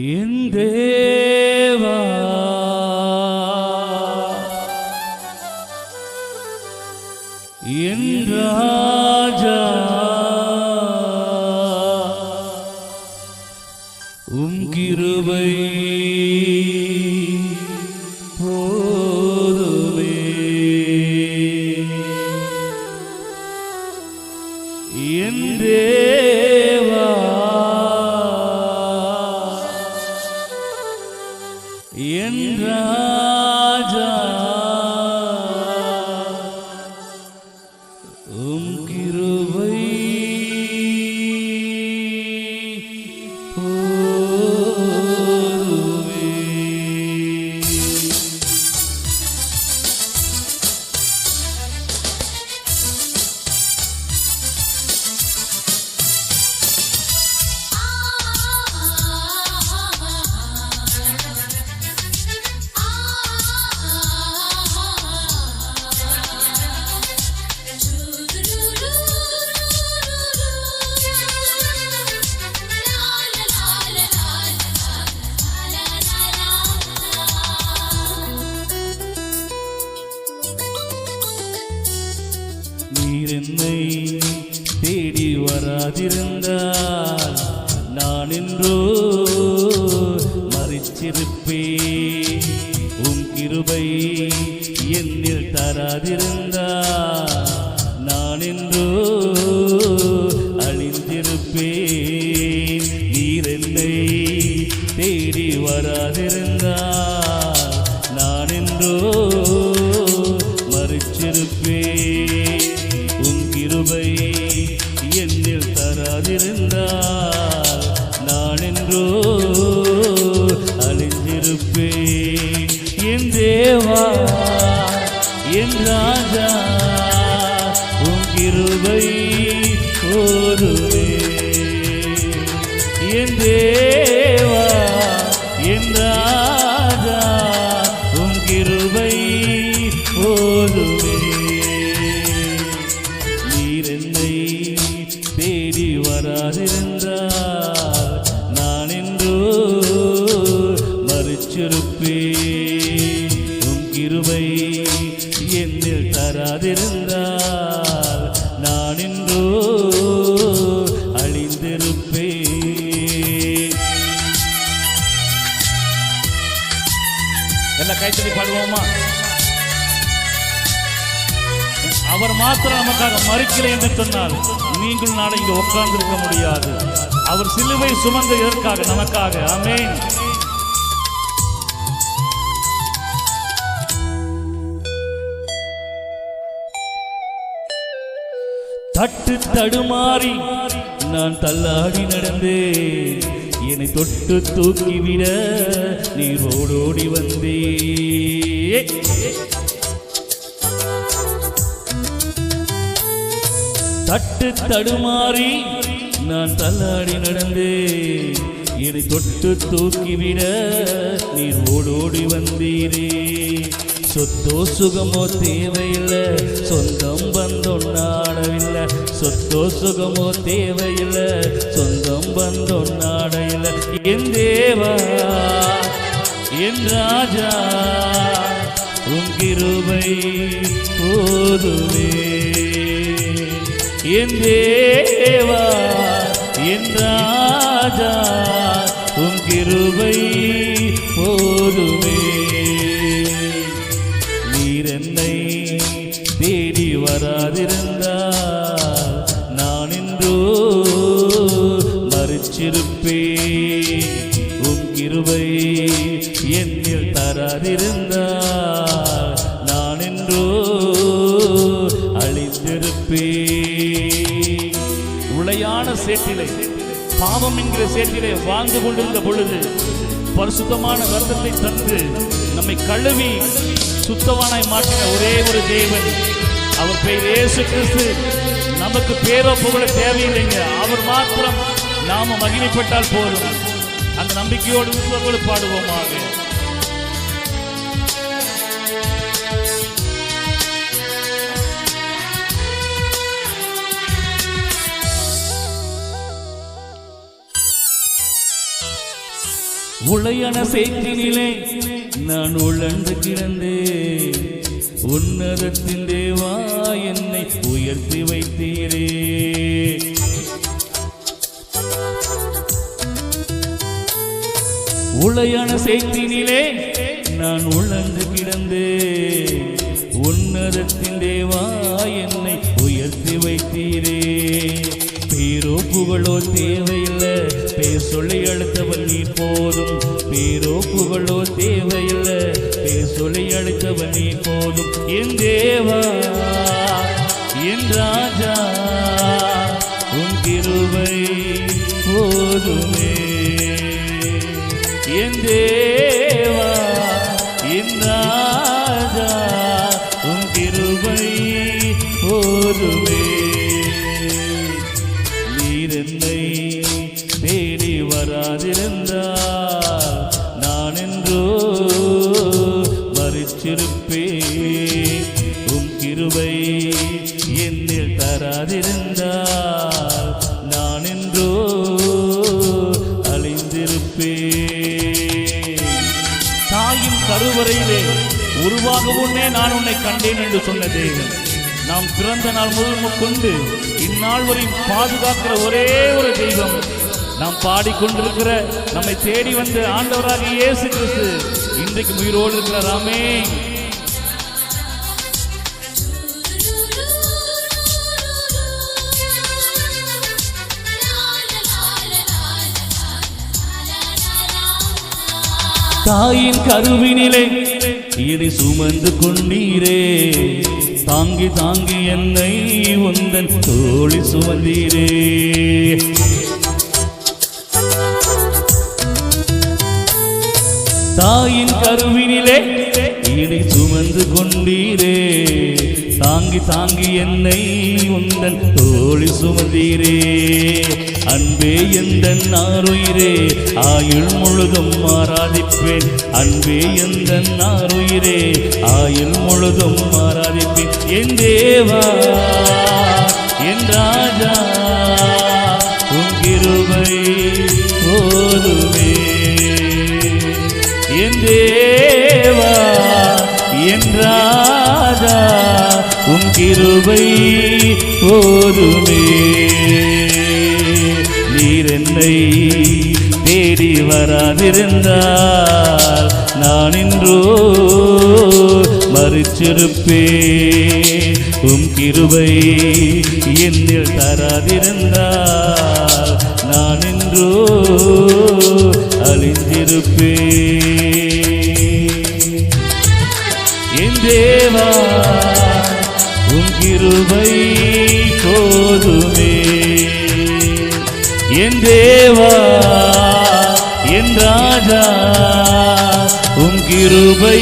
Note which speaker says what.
Speaker 1: என் தேவா. என் ராஜா. உம் வராதிருந்தால் நான் என்றோ மறிச்சிருப்பே உம் கிருபை என்னில் தராதிருந்தால் நான் என்றோ அழிந்திருப்பேன். எல்லாம் கைத்தறி பாடுவோமா? அவர் மாத்திரம் நமக்காக மறுக்கலை என்று சொன்னால் நீங்கள் நாளை இங்கு உட்கார்ந்திருக்க முடியாது. அவர் சிலுவை சுமந்த இதற்காக நமக்காக. ஆமென். தட்டு தடுமாறி நான் தள்ளாடி நடந்தேன். என்னை தொட்டு தூக்கிவிட நீர் ஓடோடி வந்தே. தட்டு தடுமாறி நான் தள்ளாடி நடந்தே என்னை தொட்டு தூக்கிவிட நீர் ஓடோடி வந்தீரே. சொத்தோ சுகமோ தேவையில்லை சொந்தம் பந்தம் சொத்தோ சுகமோ தேவையில்லை சொந்தம் பந்தம் என் தேவா என் ராஜா உன் கிருபை போதுமே. என் தேவா என் ராஜா உன் கிருபை தேடி வராதிருந்தால் நான் இன்றோ மறிச்சிருப்பேன். உன் கிருபை என்னில் தராதிருந்தால் நான் இன்றோ அழித்திருப்பேன். உளையான சேட்டிலை பாவம் என்கிற சேற்றிலே வாழ்ந்து கொண்டிருந்த பொழுது பரிசுத்தமான வருத்தத்தை தந்து நம்மை கழுவி சுத்தவானாய் மாற்றின ஒரே ஒரு தேவன். அவர் பெயர் இயேசு கிறிஸ்து. நமக்கு பேரோ புகழ தேவையில்லைங்க. அவர் மாத்திரம் நாம மகிமைப்பட்டால் போதும். அந்த நம்பிக்கையோடு விசுவத்தோடு பாடுவோமாக. உளையன சேற்றினிலே நான் உழந்து கிடந்தேன். உன்னதத்தில் தேவா என்னை உயர்த்தி வைத்தீரே. உளையான செய்தினிலே நான் உழந்து கிடந்தே உன்னதத்தின் தேவா என்னை உயர்த்தி வைத்தீரே. பேரோ புகழோ தேவையில்லை. பேர் சொல்லி அழுத்தவன் நீ போதும். பேரோ புகழோ தேவையில்லை. பேர் சொல்லி அழுத்தவன் நீ போதும். என் தேவா என் ராஜா உன் திருவை போதுமே. என் தேவ கருவறையிலே உருவாக உன்னே நான் உன்னை கண்டேன் என்று சொன்ன தேவன். நாம் பிறந்த நாள் முதல் கொண்டு இந்நாள் வரை பாதுகாக்கிற ஒரே ஒரு தெய்வம். நாம் பாடிக்கொண்டிருக்கிற நம்மை தேடி வந்து ஆண்டவராக இயேசு கிறிஸ்து இன்றைக்கு உயிரோடு இருக்கிற ராமே தாயின் கருவினிலே. இடி சுமந்து கொண்டீரே. தாங்கி தாங்கி என்னை உந்தன் தோழி சுமந்தீரே. தாயின் கருவினிலே இடி சுமந்து கொண்டீரே. தாங்கி தாங்கி என்னை உந்தன் தோழி சுமந்தீரே. அன்பே எந்த நாருயிரே ஆயுள் முழுதும் ஆராதிப்பேன். அன்பே எந்த நாருயிரே ஆயுள் முழுதும் ஆராதிப்பேன். என் தேவா என் ராஜா உன் கிருபை போதுமே. என் தேவா என்றாதா உன் கிருபை போதுமே. நீர் என்னை தேடி வராதிருந்தால் நான் இன்றோ மறிச்சிருப்பேன். உம் கிருபை என்னில் தராதிருந்தால் நான் இன்றோ அழிந்திருப்பேன். தேவா உங்கிருவை கிருபை போதுமே. என் தேவா என் ராஜா உங்கிருவை